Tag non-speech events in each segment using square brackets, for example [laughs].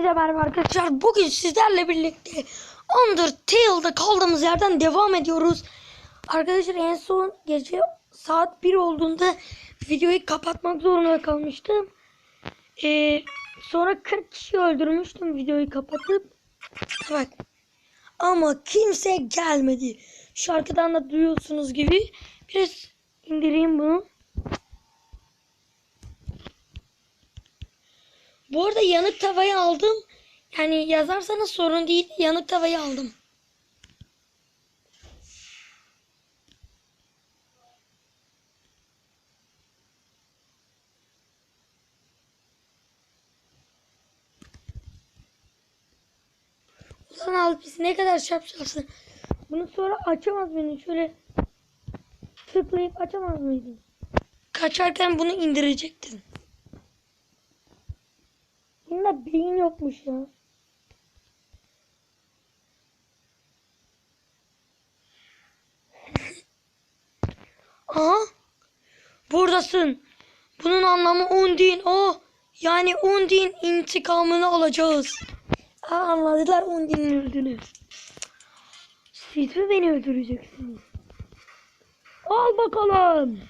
Hepinize merhaba arkadaşlar. Bugün sizlerle birlikte Undertale'da kaldığımız yerden devam ediyoruz. Arkadaşlar en son gece saat 1 olduğunda videoyu kapatmak zorunda kalmıştım. Ee, sonra 40 kişi öldürmüştüm videoyu kapatıp. Evet. Ama kimse gelmedi. Şarkıdan da duyuyorsunuz gibi. Biraz indireyim bunu. Bu arada yanık tavayı aldım. Yani yazarsanız sorun değil. Yanık tavayı aldım. Ulan Alpis ne kadar şapşalsın. Bunu sonra açamaz mıydın? Şöyle tıklayıp açamaz mıydın? Kaçarken bunu indirecektin. Bunda beyin yokmuş ya. Aha. Buradasın. Bunun anlamı Undin o. Yani Undin intikamını alacağız. Aa, anladılar Undin'in öldüğünü. Siz mi beni öldüreceksiniz? Al bakalım.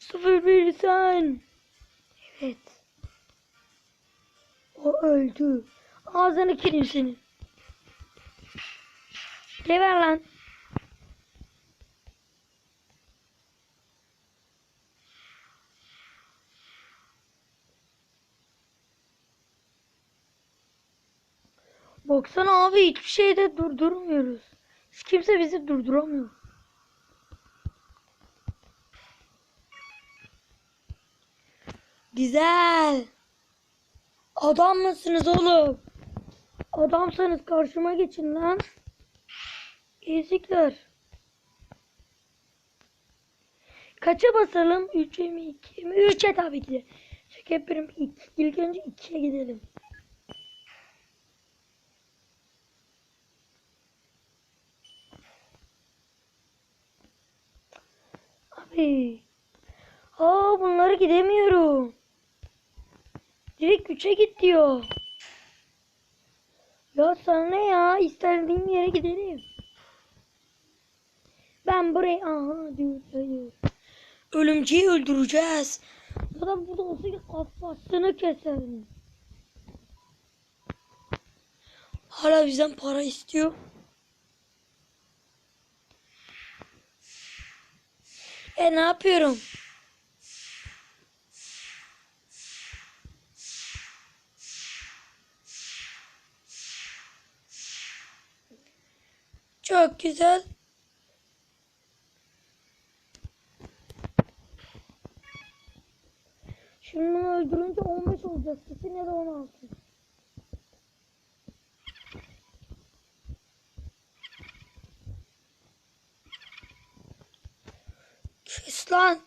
Sıfır bir sen. O öldü. Ağzını kirim senin. Geber lan. Baksana abi hiçbir şeyde durdurmuyoruz. Hiç kimse bizi durduramıyor. Güzel. Adam mısınız oğlum? Adamsanız karşıma geçin lan. Ezikler. Kaça basalım? 3'e mi 2'ye mi? 3'e tabii ki de. Şaka yapıyorum. İlk, önce 2'ye gidelim. Abi. Aa bunları gidemiyorum. Direkt 3'e git diyor. Ya sana ne ya? İstediğim yere gidelim. Ben buraya aha diyor. diyor. Ölümcüyü öldüreceğiz. Adam burada olsaydı kafasını keserim. Hala bizden para istiyor. E ne yapıyorum? Çok güzel. Şimdi bunu öldürünce 15 olacak. Kesin ya da 16. Kes lan.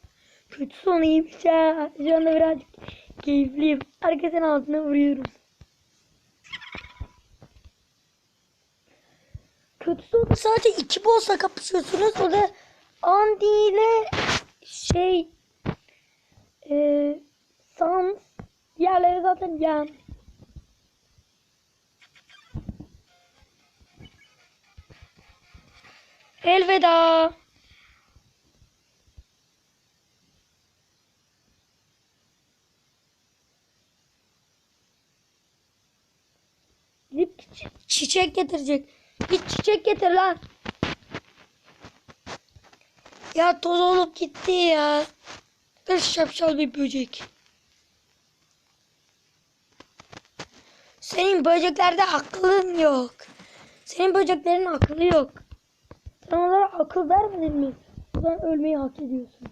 Kötü sonu iyiymiş ha. Şu anda birazcık keyifliyim. Herkesin altına vuruyorum. Sonu sadece iki boss'la kapışıyorsunuz. O da Andy ile şey e, Sans. Diğerleri zaten yan. Elveda. Çiçek getirecek. Git çiçek getir lan. Ya toz olup gitti ya. Kız şapşal bir böcek. Senin böceklerde aklın yok. Senin böceklerin akıllı yok. Sen onlara akıl vermedin mi? Zaman ölmeyi hak ediyorsun.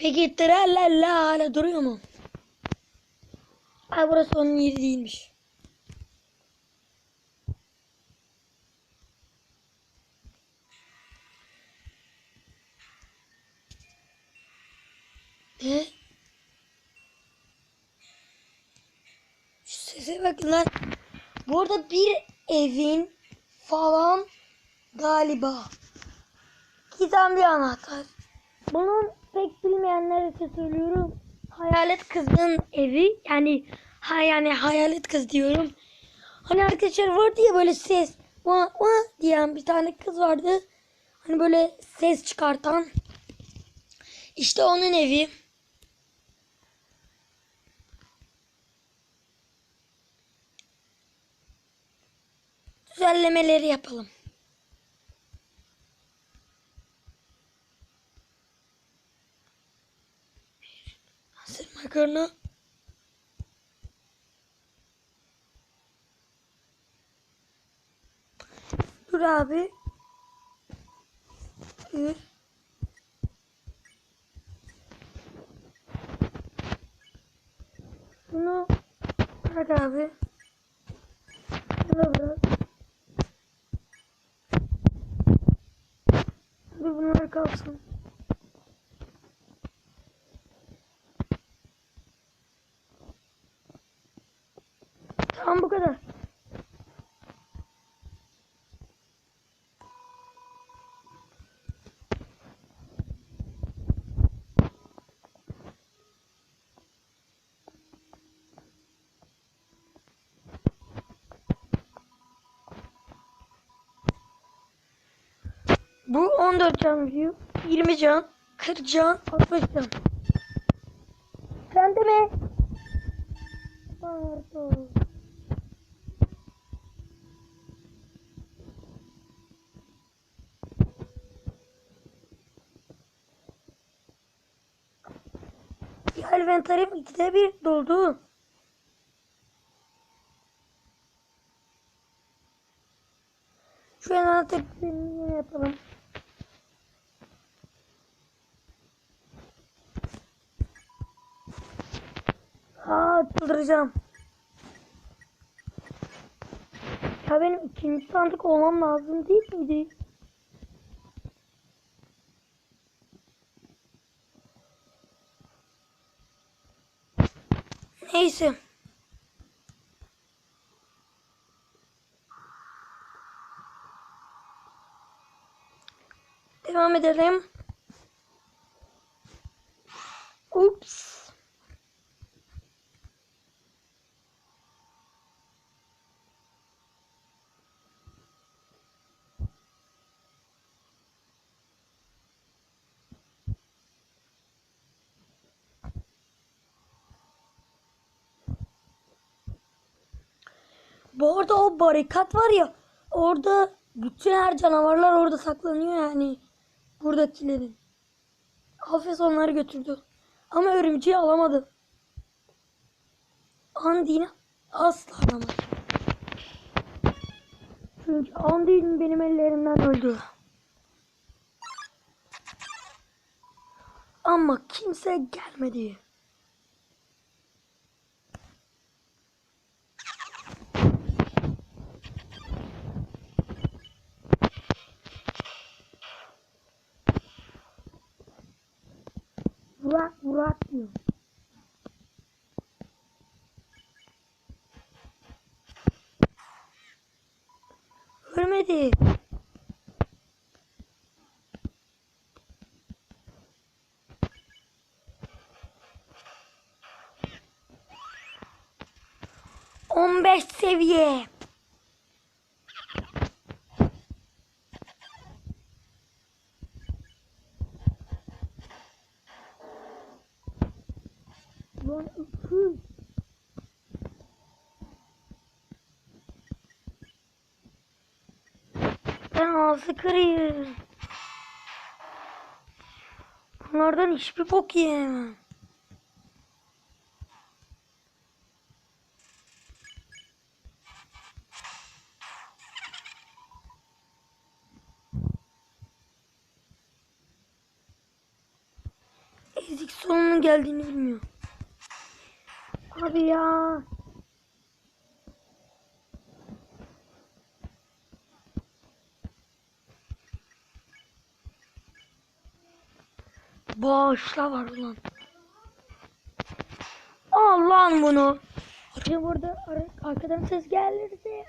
Peki tralala hala duruyor mu? Ay burası onun yeri değilmiş. Ne? Şu sese bakın lan. Bu arada bir evin falan galiba. Gizemli anahtar. Bunun pek bilmeyenler için söylüyorum. Hayalet kızın evi yani ha yani hayalet kız diyorum. Hani arkadaşlar vardı ya böyle ses va va diyen bir tane kız vardı. Hani böyle ses çıkartan. İşte onun evi. Düzenlemeleri yapalım. Makarna. Dur abi. Dur. Bunu bırak abi. Bunu bırak. Dur bunlar kalsın. Tamam bu kadar. Bu 14 can veriyor. 20 can, 40 can, 60 can. Sen de mi? Pardon. İnventarim ikide bir doldu. Şu envanter yine yapalım. Ha çıldıracağım. Ya benim ikinci sandık olmam lazım değil miydi? Neyse. Devam edelim. Ups. Bu arada o barikat var ya orada bütün her canavarlar orada saklanıyor yani buradakilerin. Hafez onları götürdü. Ama örümceği alamadı. Andi'ni asla alamadı. Çünkü Andi'nin benim ellerimden öldü. Ama kimse gelmedi. Burak Burak diyor. Ölmedi. On beş seviye. Lan öküz. Ağzı kırayım. Bunlardan hiçbir bok yiyemem. Ezik sonunun geldiğini bilmiyor. Abi ya. Bağışla var lan. Al lan bunu. Arka burada ar arkadan ses gelirse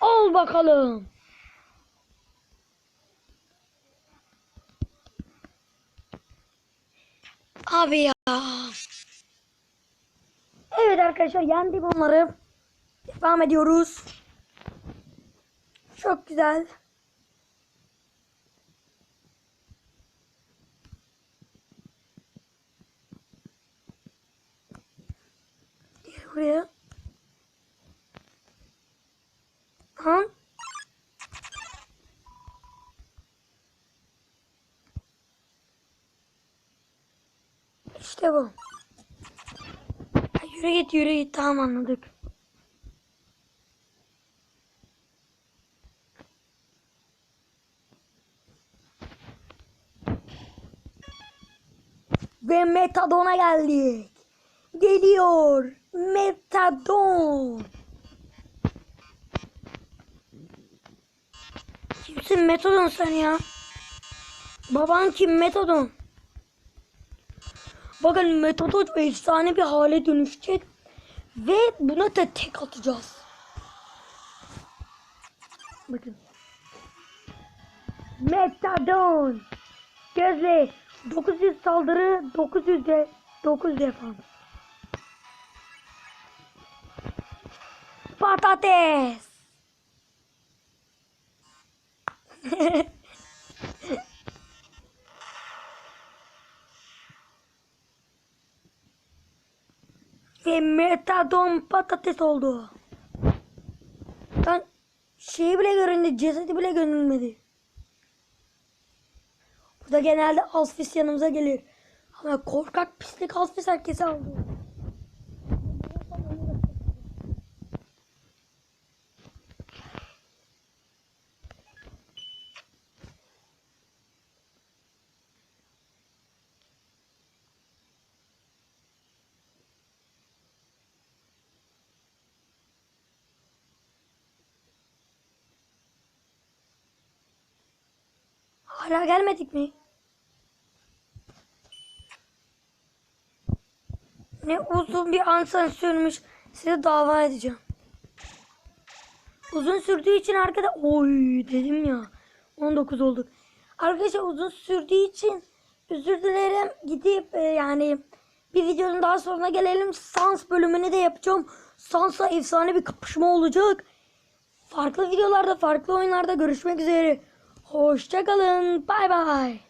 Al bakalım. Abi ya. Evet arkadaşlar yendik onları. Devam ediyoruz. Çok güzel. Gel buraya. Tamam. İşte bu. Yürü git yürü git tamam anladık. Ve metadona geldik. Geliyor. Metadon. Kimsin metadon sen ya? Baban kim metadon? Bakın metodot efsane bir hale dönüşecek. Ve buna da tek atacağız. Bakın. Metadon. Gözle 900 saldırı 900 de 9 defans. Patates. [laughs] Ve metadon patates oldu. Ben şeyi bile göründü, cesedi bile görünmedi. Burada genelde Alfis yanımıza gelir. Ama korkak pislik Alfis herkese aldı. Hala gelmedik mi? Ne uzun bir ansan sürmüş. Size dava edeceğim. Uzun sürdüğü için arkada oy dedim ya. 19 olduk. Arkadaşlar uzun sürdüğü için özür dilerim. Gidip e, yani bir videonun daha sonuna gelelim. Sans bölümünü de yapacağım. Sans'la efsane bir kapışma olacak. Farklı videolarda, farklı oyunlarda görüşmek üzere. Hoşçakalın. Bay bay.